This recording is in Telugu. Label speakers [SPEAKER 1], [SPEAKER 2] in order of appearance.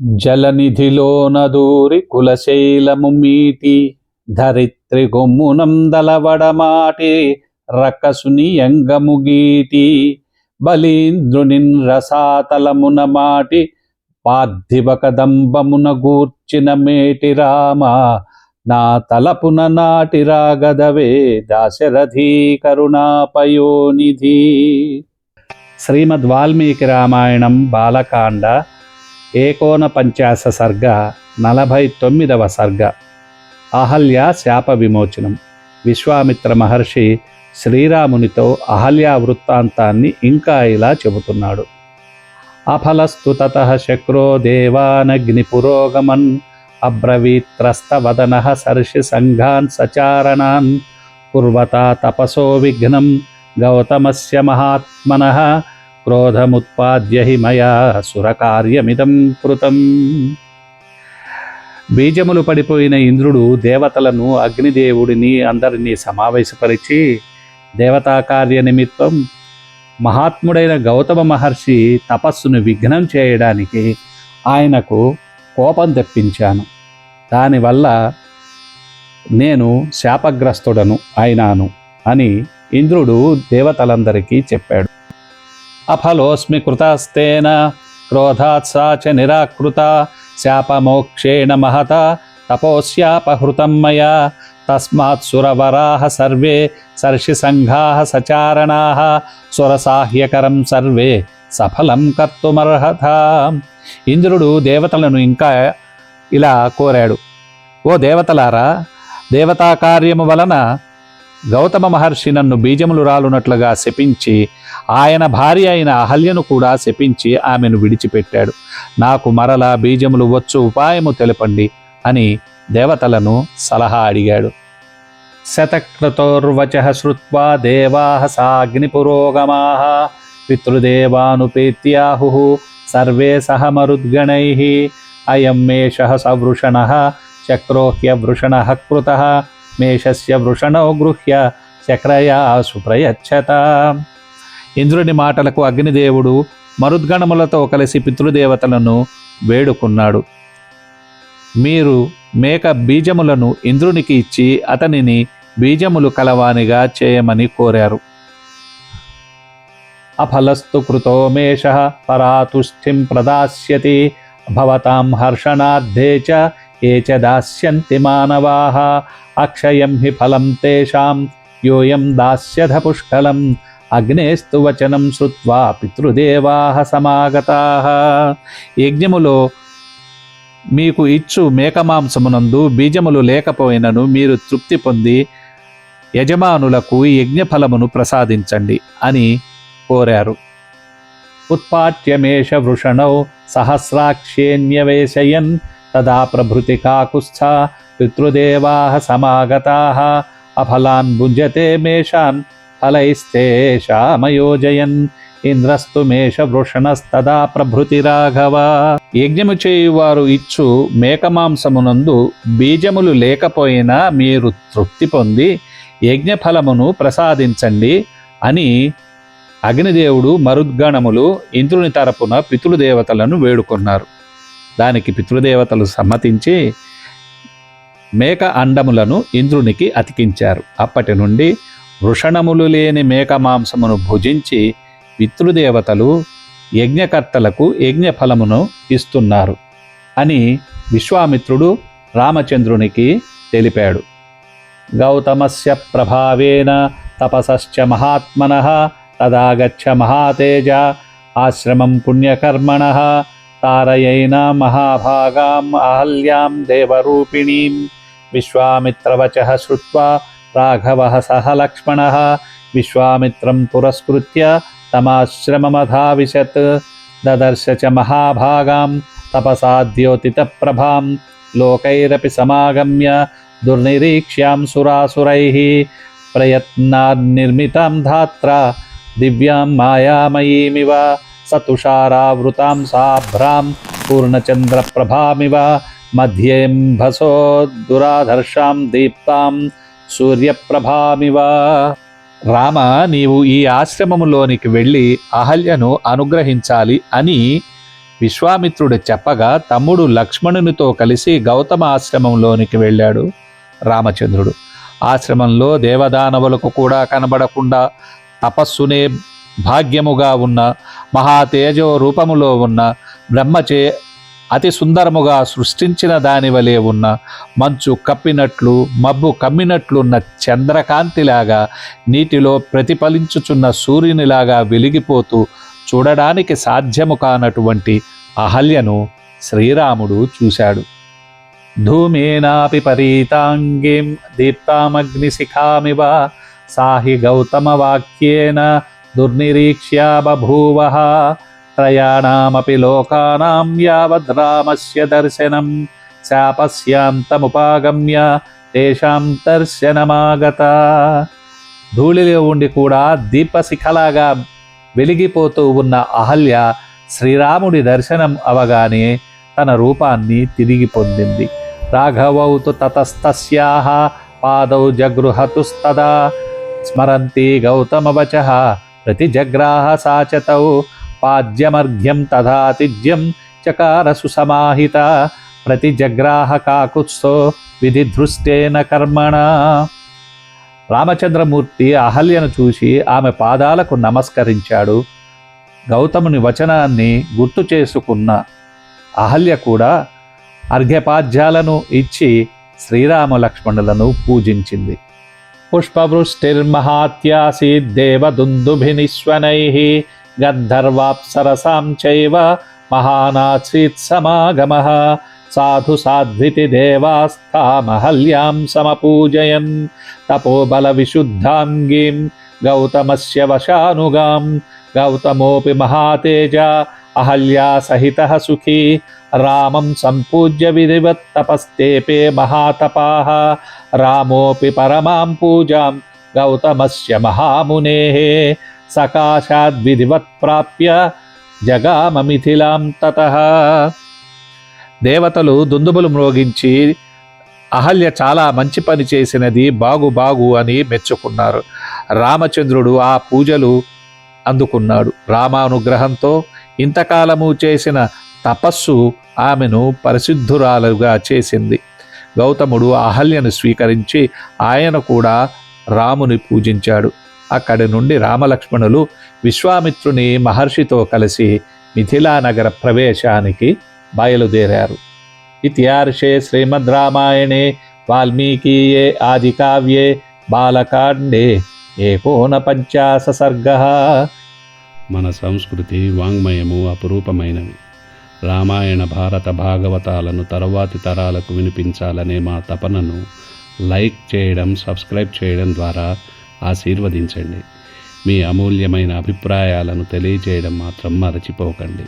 [SPEAKER 1] జలనిధిలోన దూరి కులశైలము మీటి ధరిత్రి గొమ్మునందలవడమాటి రకసుని యంగము గీటి బలీంద్రునిన్ రసాతలమున మాటి పార్థివ కదంబమున గూర్చిన మేటి రామ నా తలపున నాటి రాగదవే దాశరథీ కరుణాపయోనిధి. శ్రీమద్ వాల్మీకి రామాయణం బాలకాండ ఏకోన పంచాశ సర్గ. నలభై తొమ్మిదవ సర్గ అహల్య శాప విమోచనం. విశ్వామిత్ర మహర్షి శ్రీరామునితో అహల్య వృత్తాంతాన్ని ఇంకా ఇలా చెబుతున్నాడు. అఫలస్తు తత శక్రో దేవానగ్ని పురోగమన్ అబ్రవీత్రస్తవదన సర్షి సంఘాన్ సచారణాన్. కుర్వతా తపసో విఘ్నం గౌతమస్య మహాత్మన క్రోధముత్పాద్య హి మయా సురకార్యమిదం కృతం బీజములు పడిపోయిన ఇంద్రుడు దేవతలను అగ్నిదేవుడిని అందరినీ సమావేశపరిచి దేవతా కార్య నిమిత్తం మహాత్ముడైన గౌతమ మహర్షి తపస్సును విఘ్నం చేయడానికి ఆయనకు కోపం తెప్పించాను. దానివల్ల నేను శాపగ్రస్తుడను అయినాను అని ఇంద్రుడు దేవతలందరికీ చెప్పాడు. అఫలోస్మి కృతస్తేన క్రోధాత్ సా చ నిరాకృత శాపమోక్షేణ మహత తపోస్యాపహృతం మయా తస్మాత్ సురవరాహ సర్వే సర్షి సంఘాః సచారణాః సురసాహ్యకరం సర్వే సఫలం కర్తుమర్హత ఇంద్రుడు దేవతలను ఇంకా ఇలా కోరాడు ఓ దేవతలారా దేవతా కార్యము వలన గౌతమ మహర్షి నన్ను బీజములు రాలునట్లుగా శపించి ఆయన భార్య అయిన అహల్యను కూడా శపించి ఆమెను విడిచిపెట్టాడు. నాకు మరల బీజములు వచ్చు ఉపాయము తెలపండి అని దేవతలను సలహా అడిగాడు. శతక్రతోర్వచ శ్రుత్వా దేవా సాగ్నిపురోగమా పితృదేవానుపేత్యాహు సర్వే సహ మరుద్గణై అయం మేష సవృషణ చక్రోహ్యవృషణ కృత మేషస్య వృషణో గృహ్య శక్రయా సుప్రయచ్చత. ఇంద్రుని మాటలకు అగ్నిదేవుడు మరుద్గణములతో కలిసి పితృదేవతలను వేడుకున్నాడు. మీరు మేక బీజములను ఇంద్రునికి ఇచ్చి అతనిని బీజములు కలవానిగా చేయమని కోరారు. అఫలస్తు కృతో మేష పరాతుష్ఠిం ప్రదాస్యతి భవతాం హర్షణార్థే చ ఏ చ దాస్యంతి మానవాः? అక్షయం హి ఫలం తేషాం యోయం దాస్యధ పుష్కలం. అగ్నేస్తు వచనం శ్రుత్వా పితృదేవా సమాగతాః. యజ్ఞములో మీకు ఇచ్చు మేకమాంసమునందు బీజములు లేకపోయినను మీరు తృప్తి పొంది యజమానులకు యజ్ఞఫలమును ప్రసాదించండి అని కోరారు. ఉత్పాట్యమేష వృషణౌ సహస్రాక్షేణ్యవేశయన్ తదా ప్రభృతి కాకుస్థ పితృదేవా సమాగతా అఫలాన్ భుంజతే మేషాన్ ఫలైస్తేషామయోజయన్ ఇంద్రస్తు మేష వృషణస్తదా ప్రభృతి రాఘవ యజ్ఞము చేయువారు ఇచ్చు మేకమాంసమునందు బీజములు లేకపోయినా మీరు తృప్తి పొంది యజ్ఞఫలమును ప్రసాదించండి అని అగ్నిదేవుడు మరుద్గణములు ఇంద్రుని తరపున పితృదేవతలను వేడుకున్నారు. దానికి పితృదేవతలు సమ్మతించి మేక అండములను ఇంద్రునికి అతికించారు. అప్పటి నుండి వృషణములు లేని మేక మాంసమును భుజించి పితృదేవతలు యజ్ఞకర్తలకు యజ్ఞఫలమును ఇస్తున్నారు అని విశ్వామిత్రుడు రామచంద్రునికి తెలిపాడు. గౌతమస్య ప్రభావేన తపసశ్చ మహాత్మన తదాగచ్చ మహాతేజ ఆశ్రమం పుణ్యకర్మణ तारयैनां महाभागाम् अहल्यां देवरूपिणीं विश्वामित्रवचः श्रुत्वा राघवः सह लक्ष्मणः विश्वामित्रं पुरस्कृत्य तमाश्रममधाविशत्। ददर्श च महाभागां तपसा द्योतितप्रभां लोकैरपि समागम्य दुर्निरीक्ष्यां सुरासुरैः प्रयत्नान्निर्मितां धात्रा दिव्यां मायामयीमिव। సతుషారావృతాం సాభ్రాం పూర్ణచంద్రప్రభామివ మధ్యేంభసో దురాధర్షాం దీప్తాం సూర్యప్రభామివ రామ నీవు ఈ ఆశ్రమములోనికి వెళ్ళి అహల్యను అనుగ్రహించాలి అని విశ్వామిత్రుడు చెప్పగా తమ్ముడు లక్ష్మణునితో కలిసి గౌతమ ఆశ్రమంలోనికి వెళ్ళాడు రామచంద్రుడు. ఆశ్రమంలో దేవదానవులకు కూడా కనబడకుండా తపస్సునే భాగ్యముగా ఉన్న మహాతేజో రూపములో ఉన్న బ్రహ్మచే అతి సుందరముగా సృష్టించిన దాని వలె ఉన్న మంచు కప్పినట్లు మబ్బు కమ్మినట్లున్న చంద్రకాంతిలాగా నీటిలో ప్రతిఫలించుచున్న సూర్యునిలాగా వెలిగిపోతూ చూడడానికి సాధ్యము కానటువంటి అహల్యను శ్రీరాముడు చూశాడు. ధూమేనాపి పరీతాంగీం దీప్తామగ్నిశిఖామివ సాహి గౌతమ వాక్యేన బభూవ త్రయాణమపి లోకానాం యావద్ రామస్య దర్శనం శాపస్యాంతముపాగమ్య తేషాం దర్శనమాగత ధూళిలో ఉండి కూడా దీపశిఖలాగా వెలిగిపోతూ ఉన్న అహల్య శ్రీరాముడి దర్శనం అవగానే తన రూపాన్ని తిరిగి పొందింది. రాఘవౌతు తతస్తస్యాహ పాదౌ జగృహతుస్తదా స్మరంతి గౌతమవచ ప్రతిజగ్రాహ సాచతౌ పాద్యమర్ఘ్యం తథాతిజ్యం చకార సుసమాహిత ప్రతిజగ్రాహ కాకుత్సో విధిధృష్టేన కర్మణ. రామచంద్రమూర్తి అహల్యను చూసి ఆమె పాదాలకు నమస్కరించాడు. గౌతముని వచనాన్ని గుర్తు చేసుకున్న అహల్య కూడా అర్ఘ్యపాద్యాలను ఇచ్చి శ్రీరామ లక్ష్మణులను పూజించింది. పుష్పవృష్టిర్మహాత్యాసీద్దేవదుందుభినిశ్వనై గంధర్వాప్సరసాం చైవ మహానాసీత్ సమాగమ సాధు సాధ్వితి దేవాస్థామహల్యాం సమపూజయన్ తపోబల విశుద్ధాంగీం గౌతమస్య వశానుగాం గౌతమోపి మహాతేజ అహల్యా సహిత సుఖీ రామం సంపూజ్య విధివత్ తపస్తేపే మహాతపా రామోపి పరమాం పూజాం గౌతమస్య మహామునేః సకాశాద్విధివత్ ప్రాప్య జగామమిథిలాం తత దేవతలు దుందుబులు మ్రోగించి అహల్య చాలా మంచి పని చేసినది బాగు బాగు అని మెచ్చుకున్నారు. రామచంద్రుడు ఆ పూజలు అందుకున్నాడు. రామానుగ్రహంతో ఇంతకాలము చేసిన తపస్సు ఆమెను పరిశుద్ధురాలుగా చేసింది. గౌతముడు అహల్యను స్వీకరించి ఆయన కూడా రాముని పూజించాడు. అక్కడి నుండి రామలక్ష్మణులు విశ్వామిత్రుని మహర్షితో కలిసి మిథిలా నగర ప్రవేశానికి బయలుదేరారు. ఇతిహార్షే శ్రీమద్ రామాయణే వాల్మీకీయే ఆదికావ్యే బాలకాండే ఏకోన పంచాశ సర్గ.
[SPEAKER 2] మన సంస్కృతి వాంగ్మయము అపురూపమైనవి. రామాయణ భారత భాగవతాలను తరువాతి తరాలకు వినిపించాలనే మా తపనను లైక్ చేయడం సబ్స్క్రైబ్ చేయడం ద్వారా ఆశీర్వదించండి. మీ అమూల్యమైన అభిప్రాయాలను తెలియజేయడం మాత్రం మరచిపోకండి.